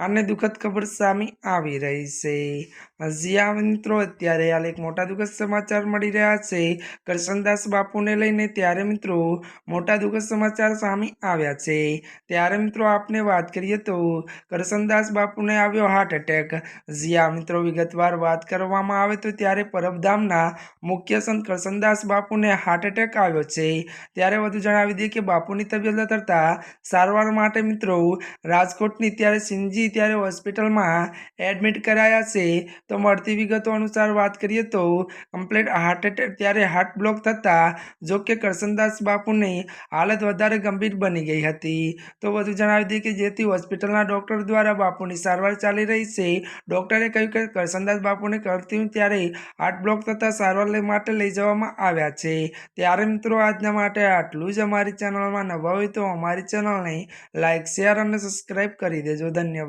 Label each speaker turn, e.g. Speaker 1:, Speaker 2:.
Speaker 1: અને દુઃખદ ખબર સામે આવી રહી છે. જ્યાં મિત્રો, અત્યારે હાલ એક મોટા દુઃખદ સમાચાર મળી રહ્યા છે. કરશનદાસ બાપુને લઈને ત્યારે મિત્રો મોટા દુઃખદ સમાચાર સામે આવ્યા છે. ત્યારે મિત્રો આપને વાત કરીએ તો કરશનદાસ બાપુને આવ્યો હાર્ટ એટેક જ્યાં મિત્રો વિગતવાર વાત કરવામાં આવે તો ત્યારે પરબધામના મુખ્ય સંત કરશનદાસ બાપુને હાર્ટ એટેક આવ્યો છે. ત્યારે વધુ જણાવી દઈએ કે બાપુની તબિયત લથડતા સારવાર માટે મિત્રો રાજકોટની ત્યારે સિંજી ત્યારે હોસ્પિટલમાં એડમિટ કરાયા છે. તો મળતી વિગતો અનુસાર વાત કરીએ તો કમ્પ્લેટ હાર્ટ એટેક ત્યારે હાર્ટ બ્લોક થતાં જો કે કરશનદાસ બાપુની હાલત વધારે ગંભીર બની ગઈ હતી. તો વધુ જણાવી દઈએ કે જેથી હોસ્પિટલના ડૉક્ટર દ્વારા બાપુની સારવાર ચાલી રહી છે. ડૉક્ટરે કહ્યું કે કરશનદાસ બાપુને કરતી ત્યારે હાર્ટ બ્લોક થતાં સારવાર માટે લઈ જવામાં આવ્યા છે. ત્યારે મિત્રો આજના માટે આટલું જ. અમારી ચેનલમાં નવા હોય તો અમારી ચેનલને લાઇક શેર અને સબસ્ક્રાઈબ કરી દેજો. ધન્યવાદ.